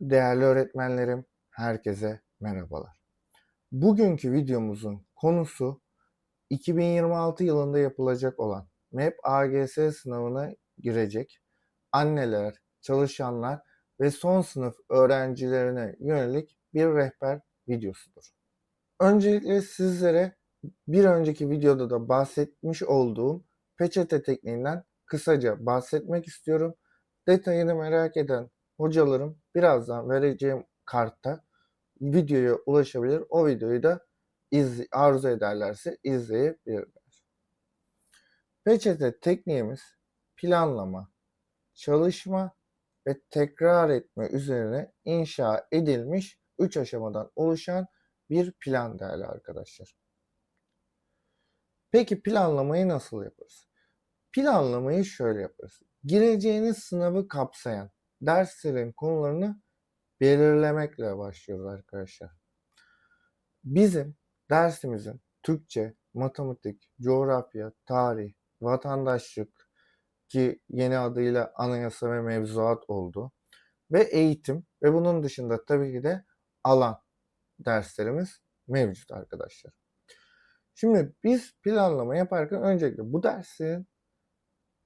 Değerli öğretmenlerim, herkese merhabalar. Bugünkü videomuzun konusu 2026 yılında yapılacak olan MEP AGS sınavına girecek anneler, çalışanlar ve son sınıf öğrencilerine yönelik bir rehber videosudur. Öncelikle sizlere bir önceki videoda da bahsetmiş olduğum peçete tekniğinden kısaca bahsetmek istiyorum. Detayını merak eden hocalarım birazdan vereceğim kartta videoya ulaşabilir. O videoyu da iz, arzu ederlerse izleyebilirler. Peçete tekniğimiz planlama, çalışma ve tekrar etme üzerine inşa edilmiş 3 aşamadan oluşan bir plan değerli arkadaşlar. Peki planlamayı nasıl yaparız? Planlamayı şöyle yaparız. Gireceğiniz sınavı kapsayan derslerin konularını belirlemekle başlıyoruz arkadaşlar. Bizim dersimizin Türkçe, matematik, coğrafya, tarih, vatandaşlık ki yeni adıyla anayasa ve mevzuat oldu ve eğitim ve bunun dışında tabii ki de alan derslerimiz mevcut arkadaşlar. Şimdi biz planlama yaparken öncelikle bu dersin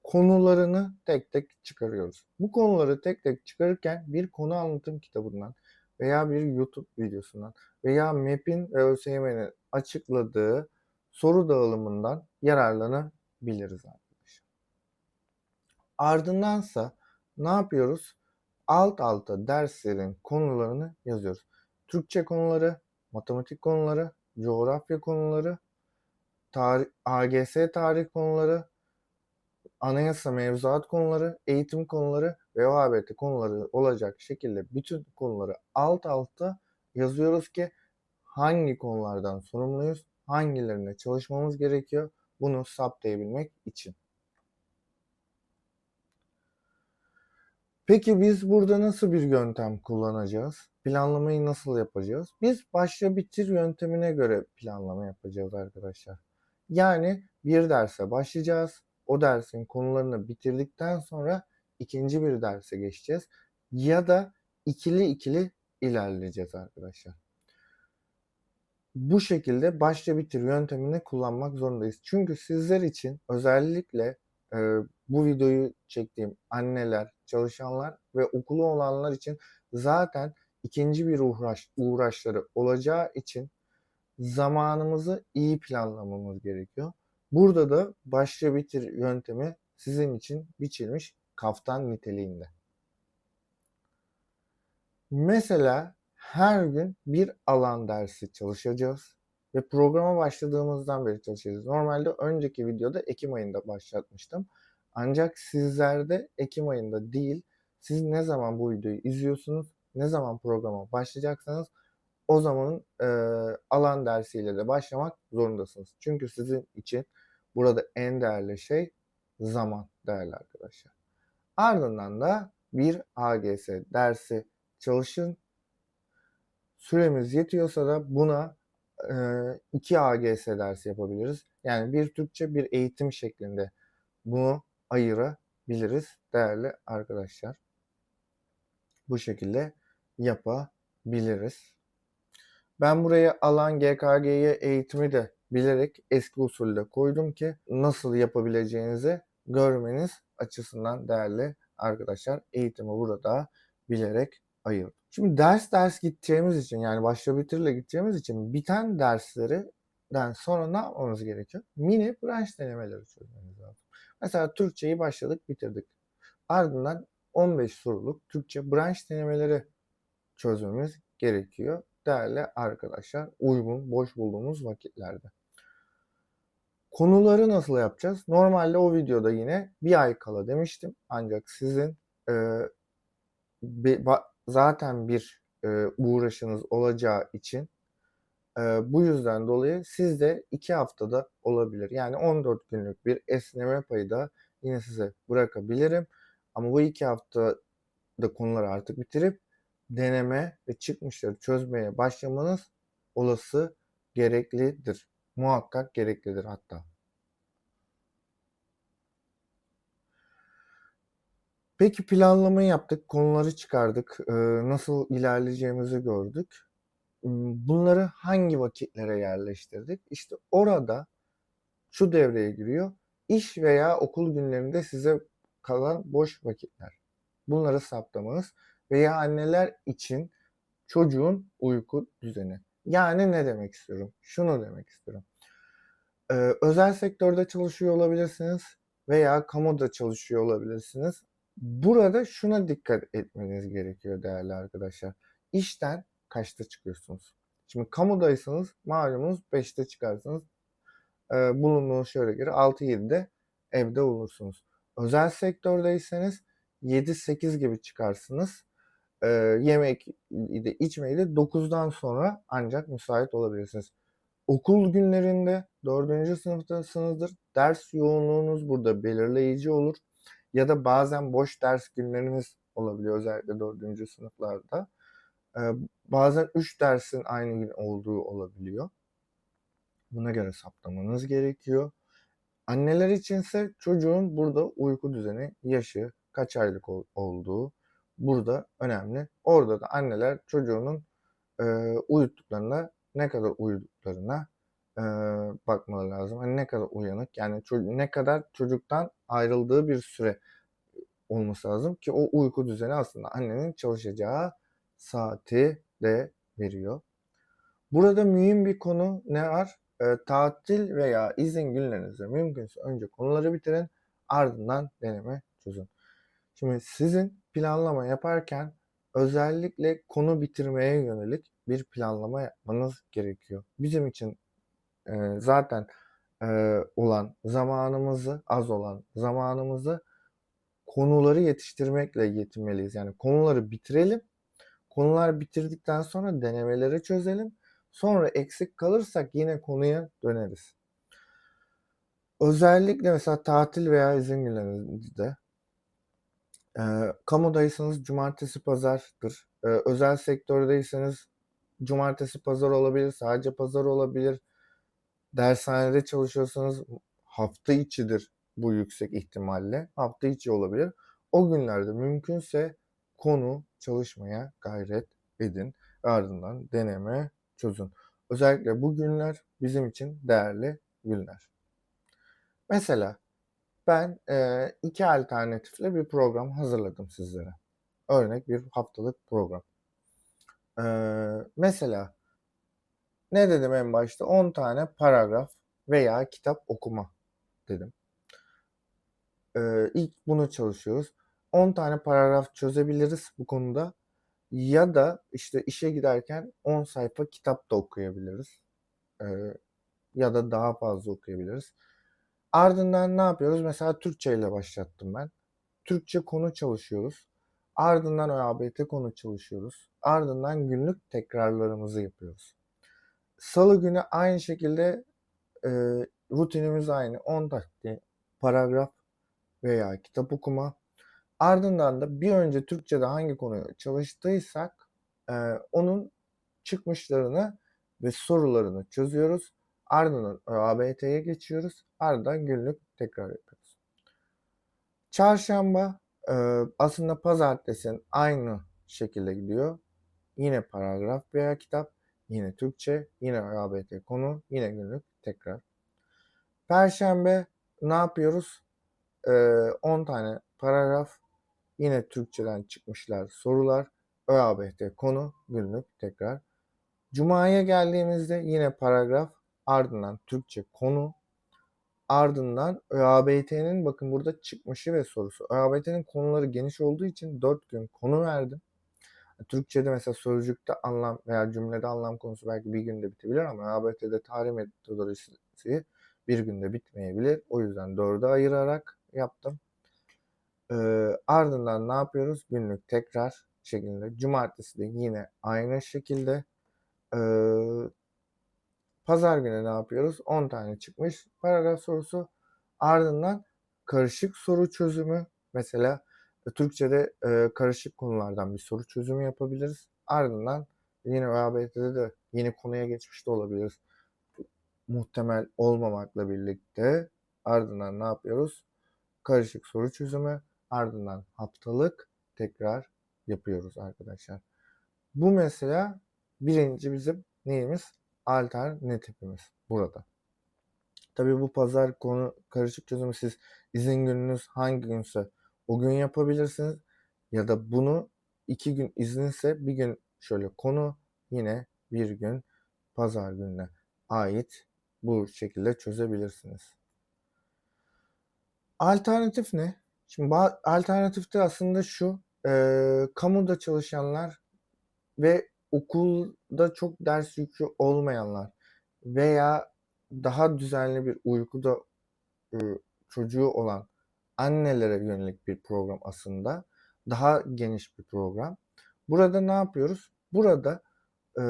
konularını tek tek çıkarıyoruz. Bu konuları tek tek çıkarırken bir konu anlatım kitabından veya bir YouTube videosundan veya MEP'in ve ÖSYM'nin açıkladığı soru dağılımından yararlanabiliriz arkadaşlar. Ardındansa ne yapıyoruz? Alt alta derslerin konularını yazıyoruz. Türkçe konuları, matematik konuları, coğrafya konuları, tarih, AGS tarih konuları, anayasa mevzuat konuları, eğitim konuları ve OHBT konuları olacak şekilde bütün konuları alt alta yazıyoruz ki hangi konulardan sorumluyuz, hangilerine çalışmamız gerekiyor bunu saptayabilmek için. Peki biz burada nasıl bir yöntem kullanacağız? Planlamayı nasıl yapacağız? Biz başla bitir yöntemine göre planlama yapacağız arkadaşlar. Yani bir derse başlayacağız. O dersin konularını bitirdikten sonra ikinci bir derse geçeceğiz. Ya da ikili ikili ilerleyeceğiz arkadaşlar. Bu şekilde başla bitir yöntemini kullanmak zorundayız. Çünkü sizler için özellikle e, bu videoyu çektiğim anneler, çalışanlar ve okulu olanlar için zaten ikinci bir uğraş, uğraşları olacağı için zamanımızı iyi planlamamız gerekiyor. Burada da başla bitir yöntemi sizin için biçilmiş kaftan niteliğinde. Mesela her gün bir alan dersi çalışacağız ve programa başladığımızdan beri çalışacağız. Normalde önceki videoda Ekim ayında başlatmıştım. Ancak sizlerde Ekim ayında değil, siz ne zaman bu videoyu izliyorsunuz, ne zaman programa başlayacaksanız o zamanın e, alan dersiyle de başlamak zorundasınız. Çünkü sizin için burada en değerli şey zaman değerli arkadaşlar. Ardından da bir AGS dersi çalışın. Süremiz yetiyorsa da buna e, iki AGS dersi yapabiliriz. Yani bir Türkçe bir eğitim şeklinde bunu ayırabiliriz değerli arkadaşlar. Bu şekilde yapabiliriz. Ben buraya alan GKG'ye eğitimi de bilerek eski usulde koydum ki nasıl yapabileceğinizi görmeniz açısından değerli arkadaşlar. Eğitimi burada bilerek ayırdım. Şimdi ders ders gideceğimiz için yani başla bitirle gideceğimiz için biten derslerden sonra ne yapmamız gerekiyor? Mini branş denemeleri çözmemiz lazım. Mesela Türkçeyi başladık bitirdik. Ardından 15 soruluk Türkçe branş denemeleri çözmemiz gerekiyor değerli arkadaşlar uygun boş bulduğumuz vakitlerde. Konuları nasıl yapacağız? Normalde o videoda yine bir ay kala demiştim. Ancak sizin e, ba, zaten bir e, uğraşınız olacağı için e, bu yüzden dolayı sizde iki haftada olabilir. Yani 14 günlük bir esneme payı da yine size bırakabilirim. Ama bu iki haftada konuları artık bitirip deneme ve çıkmışları çözmeye başlamanız olası gereklidir. Muhakkak gereklidir hatta. Peki planlamayı yaptık, konuları çıkardık, nasıl ilerleyeceğimizi gördük. Bunları hangi vakitlere yerleştirdik? İşte orada şu devreye giriyor. İş veya okul günlerinde size kalan boş vakitler. Bunları saptamanız veya anneler için çocuğun uyku düzeni. Yani ne demek istiyorum? Şunu demek istiyorum. Eee, özel sektörde çalışıyor olabilirsiniz veya kamuda çalışıyor olabilirsiniz. Burada şuna dikkat etmeniz gerekiyor değerli arkadaşlar. İşten kaçta çıkıyorsunuz? Şimdi kamudaysanız malumunuz 5'te çıkarsınız. Eee, bulunduğunuz şöyle göre 6-7'de evde olursunuz. Özel sektördeyseniz 7-8 gibi çıkarsınız. Eee, yemek içmeyi de 9'dan sonra ancak müsait olabilirsiniz. Okul günlerinde 4. sınıftasınızdır. Ders yoğunluğunuz burada belirleyici olur. Ya da bazen boş ders günleriniz olabiliyor özellikle 4. sınıflarda. Eee, bazen 3 dersin aynı gün olduğu olabiliyor. Buna göre saptamanız gerekiyor. Anneler içinse çocuğun burada uyku düzeni, yaşı, kaç aylık ol olduğu burada önemli. Orada da anneler çocuğunun, eee, uyuttuklarına, ne kadar uyuduklarına, eee, bakmaları lazım. Hani ne kadar uyanık, yani ne kadar çocuktan ayrıldığı bir süre olması lazım ki o uyku düzeni aslında annenin çalışacağı saati de veriyor. Burada mühim bir konu ne var? Eee, tatil veya izin günlerinizde mümkünse önce konuları bitirin, ardından deneme çözün. Şimdi sizin planlama yaparken özellikle konu bitirmeye yönelik bir planlama yapmanız gerekiyor. Bizim için, eee, zaten, eee, olan zamanımızı, az olan zamanımızı konuları yetiştirmekle yetinmeliyiz. Yani konuları bitirelim. Konular bitirdikten sonra denemeleri çözelim. Sonra eksik kalırsak yine konuya döneriz. Özellikle mesela tatil veya izin günlerinizde eee, kamudaysanız cumartesi pazardır. Eee, özel sektördeyseniz cumartesi pazar olabilir, sadece pazar olabilir. Dershanede çalışıyorsanız hafta içidir bu yüksek ihtimalle. Hafta içi olabilir. O günlerde mümkünse konu çalışmaya gayret edin. Ardından deneme çözün. Özellikle bu günler bizim için değerli günler. Mesela ben, eee, 2 alternatifle bir program hazırladım sizlere. Örnek bir haftalık program. Mesela ne dedim en başta? 10 tane paragraf veya kitap okuma dedim. Eee, ilk bunu çalışıyoruz. 10 tane paragraf çözebiliriz bu konuda ya da, işte, işe giderken 10 sayfa kitap da okuyabiliriz. Eee, ya da daha fazla okuyabiliriz. Ardından ne yapıyoruz? Mesela Türkçeyle başlattım ben. Türkçe konu çalışıyoruz. Ardından ÖABT konu çalışıyoruz. Ardından günlük tekrarlarımızı yapıyoruz. Salı günü aynı şekilde, eee, rutinimiz aynı. 10 dakika paragraf veya kitap okuma. Ardından da bir önce Türkçede hangi konuyu çalıştıysak, eee, onun çıkmışlarını ve sorularını çözüyoruz. Ardından ÖABT'ye geçiyoruz. Ardından günlük tekrar yapıyoruz. Çarşamba, eee, aslında pazartesinin aynı şekilde gidiyor. Yine paragraf veya kitap, yine Türkçe, yine ÖABT konu, yine günlük tekrar. Perşembe ne yapıyoruz? Eee, 10 tane paragraf, yine Türkçeden çıkmışlar sorular, ÖABT konu, günlük tekrar. Cuma'ya geldiğimizde yine paragraf, ardından Türkçe konu, ardından ÖABT'nin bakın burada çıkmışı ve sorusu. ÖABT'nin konuları geniş olduğu için 4 gün konu verdim. Türkçede mesela sözcükte anlam veya cümlede anlam konusu belki bir günde bitebilir ama ÖABT'de tarih metodolojisi bir günde bitmeyebilir. O yüzden 4'e ayırarak yaptım. Eee, ardından ne yapıyoruz? Günlük tekrar şeklinde. Cumartesi de yine aynı şekilde. Eee, pazar günü ne yapıyoruz? 10 tane çıkmış paragraf sorusu. Ardından karışık soru çözümü. Mesela Türkçede, eee, karışık konulardan bir soru çözümü yapabiliriz. Ardından yine ÖABT'de de yeni konuya geçmiş de olabiliriz. Muhtemel olmamakla birlikte ardından ne yapıyoruz? Karışık soru çözümü. ardından haftalık tekrar yapıyoruz arkadaşlar. Bu mesela birinci bizim neyimiz? Alternatifimiz burada. Tabii bu pazar konu karışık çözümü siz izin gününüz hangi günse o gün yapabilirsiniz. Ya da bunu iki gün izinse bir gün şöyle konu yine bir gün pazar gününe ait bu şekilde çözebilirsiniz. Alternatif ne? Şimdi alternatifte aslında şu e, kamuda çalışanlar ve okulda çok ders yükü olmayanlar veya daha düzenli bir uykuda e, çocuğu olan annelere yönelik bir program aslında. Daha geniş bir program. Burada ne yapıyoruz? Burada e,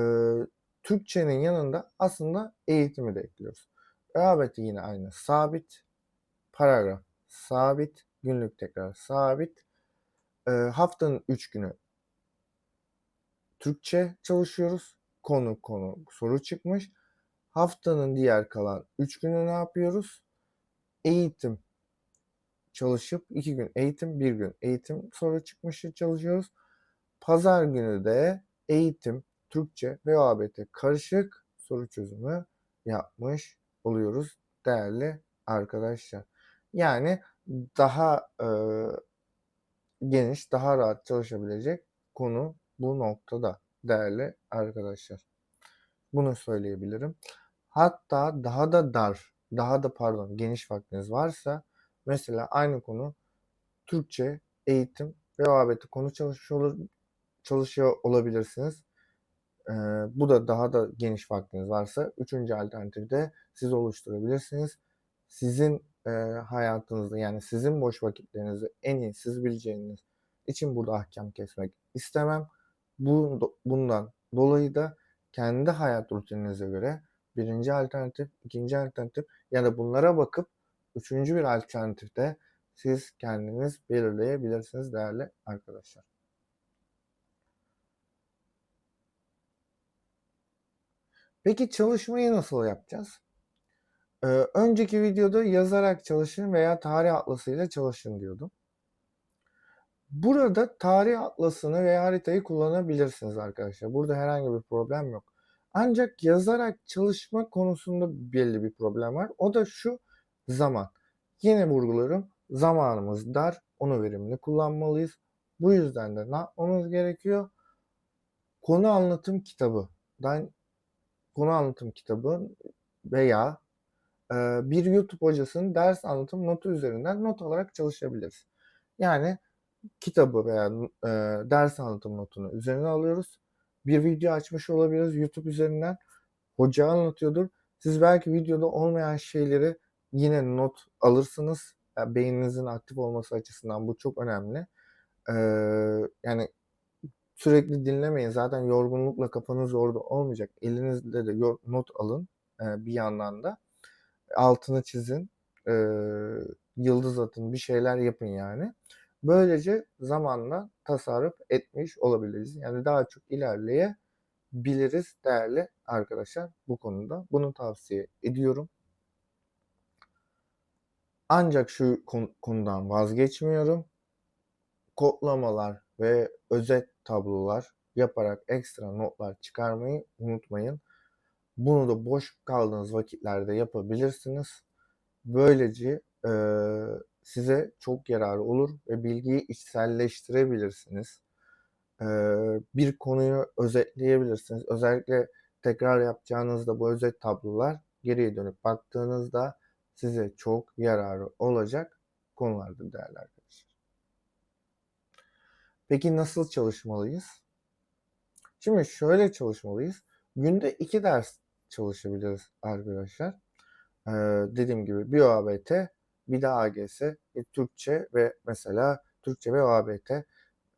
Türkçenin yanında aslında eğitimi de ekliyoruz. Öğabeti yine aynı. Sabit, paragraf sabit, günlük tekrar sabit. E, haftanın 3 günü Türkçe çalışıyoruz. Konu konu soru çıkmış. Haftanın diğer kalan 3 günü ne yapıyoruz? Eğitim çalışıp 2 gün eğitim, 1 gün eğitim soru çıkmışı çalışıyoruz. Pazar günü de eğitim, Türkçe ve OABT karışık soru çözümü yapmış oluyoruz değerli arkadaşlar. Yani daha e, geniş, daha rahat çalışabilecek konu bu noktada değerli arkadaşlar. Bunu söyleyebilirim. Hatta daha da dar, daha da pardon geniş vaktiniz varsa mesela aynı konu Türkçe, eğitim OABT konu çalışıyor, çalışıyor olabilirsiniz. Ee, bu da daha da geniş vaktiniz varsa üçüncü alternatifi de siz oluşturabilirsiniz. Sizin e, hayatınızda yani sizin boş vakitlerinizi en iyi siz bileceğiniz için burada ahkam kesmek istemem. Bu, bundan dolayı da kendi hayat rutininize göre birinci alternatif, ikinci alternatif ya da bunlara bakıp üçüncü bir alternatifte siz kendiniz belirleyebilirsiniz değerli arkadaşlar. Peki çalışmayı nasıl yapacağız? Ee, önceki videoda yazarak çalışın veya tarih atlasıyla çalışın diyordum. Burada tarih atlasını veya haritayı kullanabilirsiniz arkadaşlar. Burada herhangi bir problem yok. Ancak yazarak çalışma konusunda belli bir problem var. O da şu zaman. Yine vurgularım. Zamanımız dar. Onu verimli kullanmalıyız. Bu yüzden de ne yapmamız gerekiyor? Konu anlatım kitabından konu anlatım kitabı veya bir YouTube hocasının ders anlatım notu üzerinden not alarak çalışabiliriz. Yani kitabı veya e, ders anlatım notunu üzerine alıyoruz. Bir video açmış olabiliriz YouTube üzerinden. Hoca anlatıyordur. Siz belki videoda olmayan şeyleri yine not alırsınız. Yani beyninizin aktif olması açısından bu çok önemli. Ee, yani sürekli dinlemeyin. Zaten yorgunlukla kafanız orada olmayacak. Elinizde de not alın e, bir yandan da altını çizin, e, yıldız atın, bir şeyler yapın yani. Böylece zamanla tasarruf etmiş olabiliriz. Yani daha çok ilerleyebiliriz değerli arkadaşlar bu konuda. Bunu tavsiye ediyorum. Ancak şu konudan vazgeçmiyorum. Kodlamalar ve özet tablolar yaparak ekstra notlar çıkarmayı unutmayın. Bunu da boş kaldığınız vakitlerde yapabilirsiniz. Böylece e, size çok yararı olur ve bilgiyi içselleştirebilirsiniz. Bir konuyu özetleyebilirsiniz. Özellikle tekrar yapacağınızda bu özet tablolar geriye dönüp baktığınızda size çok yararı olacak konulardır değerli arkadaşlar. Peki nasıl çalışmalıyız? Şimdi şöyle çalışmalıyız. Günde iki ders çalışabiliriz arkadaşlar. Ee, dediğim gibi bir OABT, bir de AGS, bir Türkçe ve mesela Türkçe ve OABT,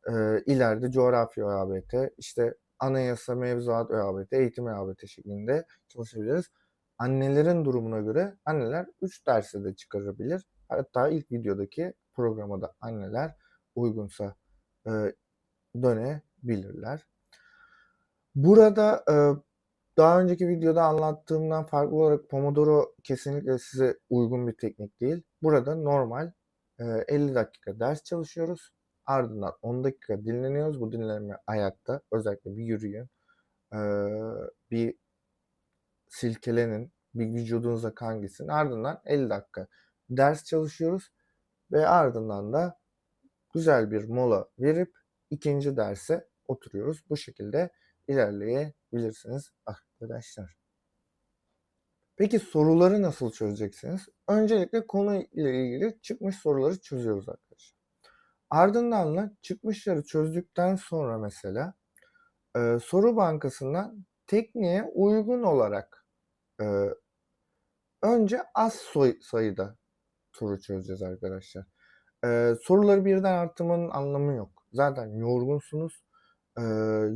e, ileride coğrafya OABT, işte anayasa, mevzuat ÖABT, eğitim ÖABT şeklinde çalışabiliriz. Annelerin durumuna göre anneler 3 dersi de çıkarabilir. Hatta ilk videodaki programa da anneler uygunsa e, dönebilirler. Burada e, daha önceki videoda anlattığımdan farklı olarak Pomodoro kesinlikle size uygun bir teknik değil. Burada normal eee, 50 dakika ders çalışıyoruz. Ardından 10 dakika dinleniyoruz. Bu dinlenme ayakta. Özellikle bir yürüyün. Eee, bir silkelenin, bir vücudunuza kan gitsin. Ardından 50 dakika ders çalışıyoruz ve ardından da güzel bir mola verip ikinci derse oturuyoruz. Bu şekilde ilerleyebilirsiniz arkadaşlar. Peki soruları nasıl çözeceksiniz? Öncelikle konu ile ilgili çıkmış soruları çözüyoruz arkadaşlar. Ardından da çıkmışları çözdükten sonra mesela e, soru bankasından tekniğe uygun olarak e, önce az soy, sayıda soru çözeceğiz arkadaşlar. E, soruları birden arttırmanın anlamı yok. Zaten yorgunsunuz. E,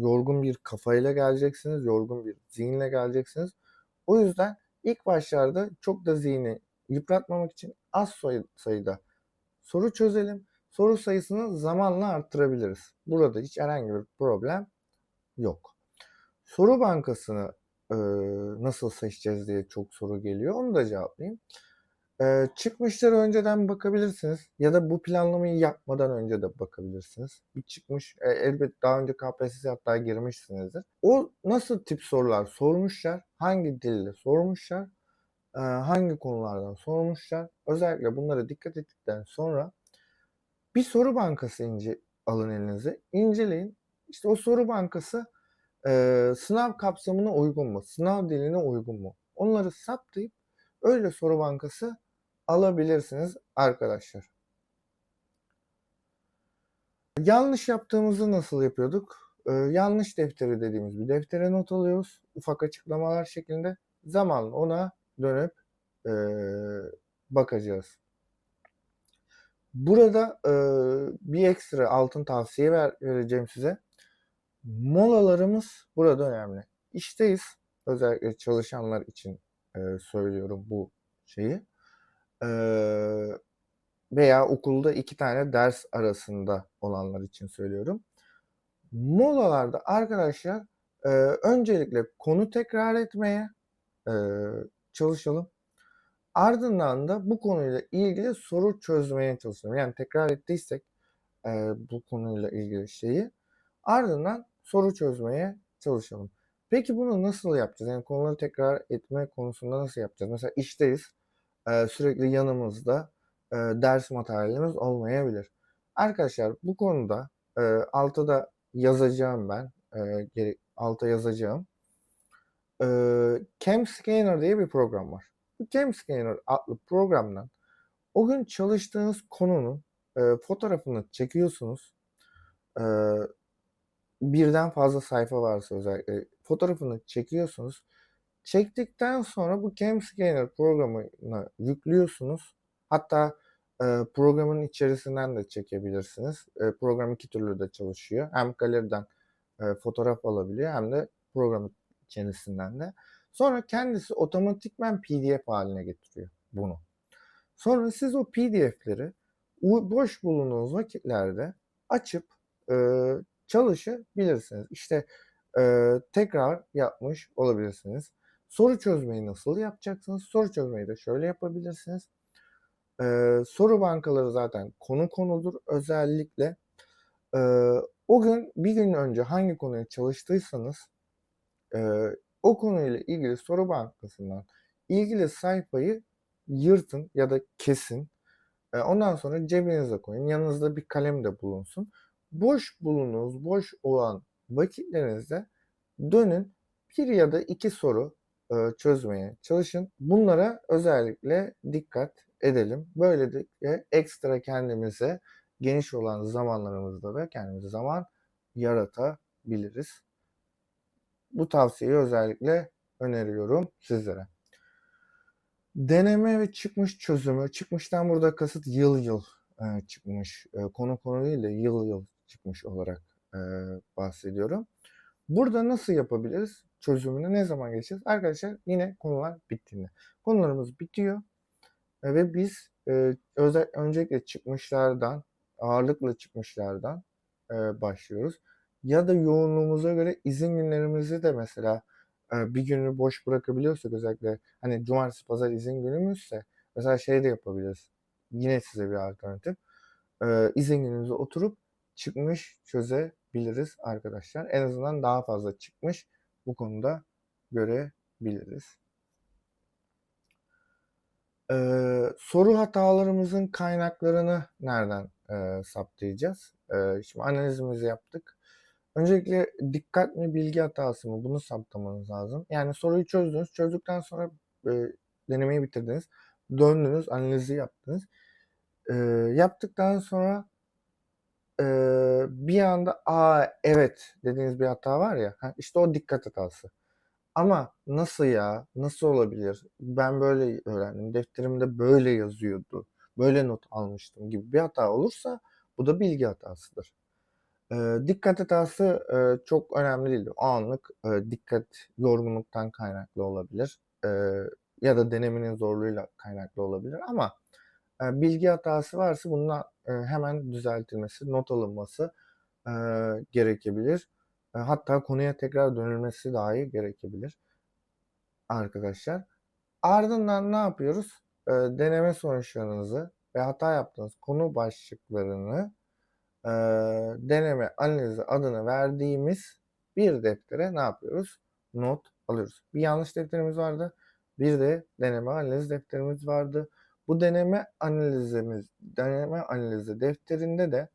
yorgun bir kafayla geleceksiniz. Yorgun bir zihinle geleceksiniz. O yüzden ilk başlarda çok da zihni yıpratmamak için az sayıda soru çözelim. Soru sayısını zamanla arttırabiliriz. Burada hiç herhangi bir problem yok. Soru bankasını e, nasıl seçeceğiz diye çok soru geliyor. Onu da cevaplayayım. E, çıkmışları önceden bakabilirsiniz. Ya da bu planlamayı yapmadan önce de bakabilirsiniz. Bir çıkmış, e, elbet daha önce KPSS'ye hatta girmişsinizdir. O nasıl tip sorular sormuşlar, hangi dille sormuşlar, e, hangi konulardan sormuşlar. Özellikle bunlara dikkat ettikten sonra bir soru bankası ince alın elinize, inceleyin. İşte o soru bankası e, sınav kapsamına uygun mu? Sınav diline uygun mu? Onları saptayıp öyle soru bankası alabilirsiniz arkadaşlar. Yanlış yaptığımızı nasıl yapıyorduk? Ee, yanlış defteri dediğimiz bir deftere not alıyoruz. Ufak açıklamalar şeklinde. Zamanla ona dönüp e, bakacağız. Burada e, bir ekstra altın tavsiye ver, vereceğim size. Molalarımız burada önemli. İşteyiz. Özellikle çalışanlar için e, söylüyorum bu şeyi. Veya okulda iki tane ders arasında olanlar için söylüyorum. Molalarda arkadaşlar e, öncelikle konu tekrar etmeye e, çalışalım. Ardından da bu konuyla ilgili soru çözmeye çalışalım. Yani tekrar ettiysek e, bu konuyla ilgili şeyi ardından soru çözmeye çalışalım. Peki bunu nasıl yapacağız? Yani konuları tekrar etme konusunda nasıl yapacağız? Mesela işteyiz. E, sürekli yanımızda e, ders materyalimiz olmayabilir. Arkadaşlar bu konuda e, altta da yazacağım ben. E, alta yazacağım. E, Cam Scanner diye bir program var. Bu Cam Scanner adlı programdan o gün çalıştığınız konunun e, fotoğrafını çekiyorsunuz. E, birden fazla sayfa varsa özellikle fotoğrafını çekiyorsunuz. Çektikten sonra bu Cam Scanner programına yüklüyorsunuz. Hatta e, programın içerisinden de çekebilirsiniz. E, program iki türlü de çalışıyor. Hem galeriden e, fotoğraf alabiliyor hem de program içerisinden de. Sonra kendisi otomatikmen PDF haline getiriyor bunu. Sonra siz o PDF'leri boş bulunduğunuz vakitlerde açıp e, çalışabilirsiniz. İşte e, tekrar yapmış olabilirsiniz. Soru çözmeyi nasıl yapacaksınız? Soru çözmeyi de şöyle yapabilirsiniz. E, soru bankaları zaten konu konudur. Özellikle e, o gün bir gün önce hangi konuya çalıştıysanız e, o konuyla ilgili soru bankasından ilgili sayfayı yırtın ya da kesin. E, ondan sonra cebinize koyun. Yanınızda bir kalem de bulunsun. Boş bulunuz, boş olan vakitlerinizde dönün bir ya da iki soru e, çözmeye çalışın. Bunlara özellikle dikkat edelim. Böylelikle ekstra kendimize geniş olan zamanlarımızda da kendimize zaman yaratabiliriz. Bu tavsiyeyi özellikle öneriyorum sizlere. Deneme ve çıkmış çözümü. Çıkmıştan burada kasıt yıl yıl e, çıkmış. E, konu konu değil de yıl yıl çıkmış olarak bahsediyorum. Burada nasıl yapabiliriz? Çözümünü ne zaman geçeceğiz? Arkadaşlar yine konular bittiğinde. Konularımız bitiyor. E, ve biz e, özel, öncelikle çıkmışlardan, ağırlıkla çıkmışlardan e, başlıyoruz. Ya da yoğunluğumuza göre izin günlerimizi de mesela e, bir günü boş bırakabiliyorsak özellikle hani cumartesi pazar izin günümüzse mesela şey de yapabiliriz. yine size bir alternatif. Eee, izin gününüze oturup çıkmış çözebiliriz arkadaşlar. En azından daha fazla çıkmış bu konuda görebiliriz. Eee, soru hatalarımızın kaynaklarını nereden, eee, saptayacağız? Eee, şimdi analizimizi yaptık. Öncelikle dikkat mi, bilgi hatası mı? Bunu saptamanız lazım. Yani soruyu çözdünüz. Çözdükten sonra, eee, denemeyi bitirdiniz. Döndünüz, analizi yaptınız. Eee, yaptıktan sonra eee, bir anda "A, evet." dediğiniz bir hata var ya, işte o dikkat hatası. Ama "Nasıl ya? Nasıl olabilir? Ben böyle öğrendim. Defterimde böyle yazıyordu. Böyle not almıştım." gibi bir hata olursa bu da bilgi hatasıdır. Eee, dikkat hatası, eee, çok önemli değildir. O anlık, eee, dikkat yorgunluktan kaynaklı olabilir, eee, ya da denemenin zorluğuyla kaynaklı olabilir ama, bilgi hatası varsa bunun hemen düzeltilmesi, not alınması, gerekebilir. Hatta konuya tekrar dönülmesi dahi gerekebilir arkadaşlar. Ardından ne yapıyoruz? Deneme sonuçlarınızı ve hata yaptığınız konu başlıklarını, deneme analizi adını verdiğimiz bir deftere ne yapıyoruz? Not alıyoruz. Bir yanlış defterimiz vardı. Bir de deneme analiz defterimiz vardı. Bu deneme analizimiz deneme analizi defterinde de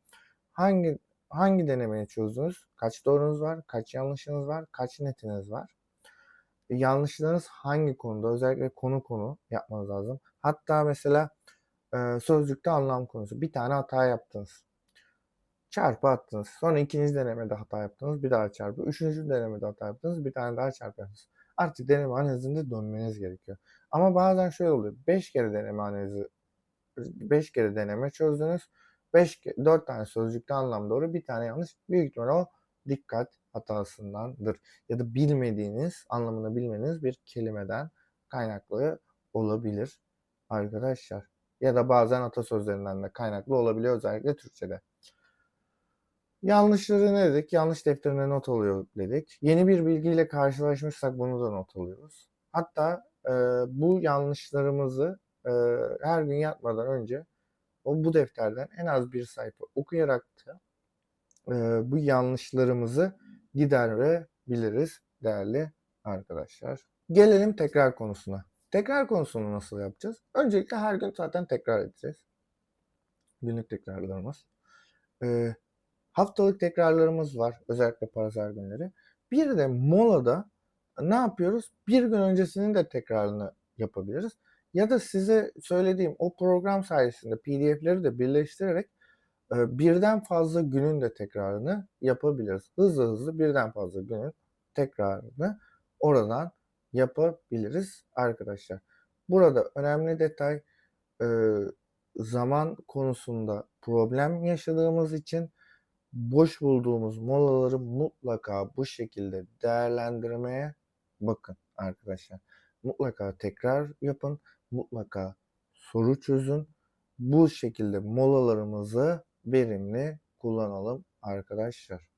hangi hangi denemeyi çözdünüz? Kaç doğrunuz var? Kaç yanlışınız var? Kaç netiniz var? Yanlışlarınız hangi konuda? Özellikle konu konu yapmanız lazım. Hatta mesela, eee, sözlükte anlam konusu. Bir tane hata yaptınız. Çarpı attınız. Sonra 2'nci denemede hata yaptınız. Bir daha çarpı. 3'üncü denemede hata yaptınız. Bir tane daha çarpı yaptınız. Artık deneme analizinde dönmeniz gerekiyor. Ama bazen şöyle oluyor. 5 kere deneme analizi 5 kere deneme çözdünüz. 5 ke 4 tane sözcükte anlam doğru, 1 tane yanlış. Büyük ihtimal o dikkat hatasındandır ya da bilmediğiniz, anlamını bilmediğiniz bir kelimeden kaynaklı olabilir arkadaşlar. Ya da bazen atasözlerinden de kaynaklı olabiliyor özellikle Türkçede. Yanlışları ne dedik? Yanlış defterine not alıyor dedik. Yeni bir bilgiyle karşılaşmışsak bunu da not alıyoruz. Hatta, eee, bu yanlışlarımızı, eee, her gün yatmadan önce o bu defterden en az bir sayfa okuyarak da, eee, bu yanlışlarımızı giderebiliriz değerli arkadaşlar. Gelelim tekrar konusuna. Tekrar konusunu nasıl yapacağız? Öncelikle her gün zaten tekrar edeceğiz. Günlük tekrarlarımız. Eee, haftalık tekrarlarımız var. Özellikle pazar günleri. Bir de molada ne yapıyoruz? Bir gün öncesinin de tekrarını yapabiliriz. Ya da size söylediğim o program sayesinde PDF'leri de birleştirerek, eee, birden fazla günün de tekrarını yapabiliriz. Hızlı hızlı birden fazla günün tekrarını oradan yapabiliriz arkadaşlar. Burada önemli detay, eee, zaman konusunda problem yaşadığımız için boş bulduğumuz molaları mutlaka bu şekilde değerlendirmeye bakın arkadaşlar. Mutlaka tekrar yapın, mutlaka soru çözün. Bu şekilde molalarımızı verimli kullanalım arkadaşlar.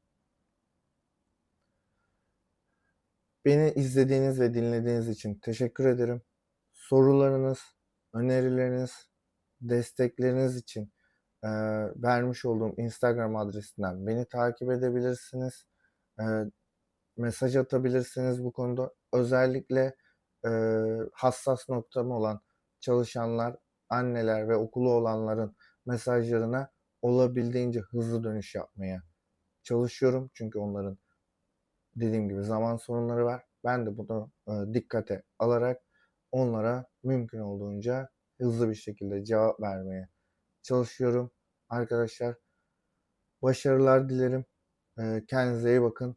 Beni izlediğiniz ve dinlediğiniz için teşekkür ederim. Sorularınız, önerileriniz, destekleriniz için, eee, vermiş olduğum Instagram adresinden beni takip edebilirsiniz. Eee, mesaj atabilirsiniz bu konuda. Özellikle, eee, hassas noktam olan çalışanlar, anneler ve okulu olanların mesajlarına olabildiğince hızlı dönüş yapmaya çalışıyorum. Çünkü onların dediğim gibi zaman sorunları var. Ben de bunu, eee, dikkate alarak onlara mümkün olduğunca hızlı bir şekilde cevap vermeye çalışıyorum arkadaşlar. Başarılar dilerim. Eee, kendinize iyi bakın.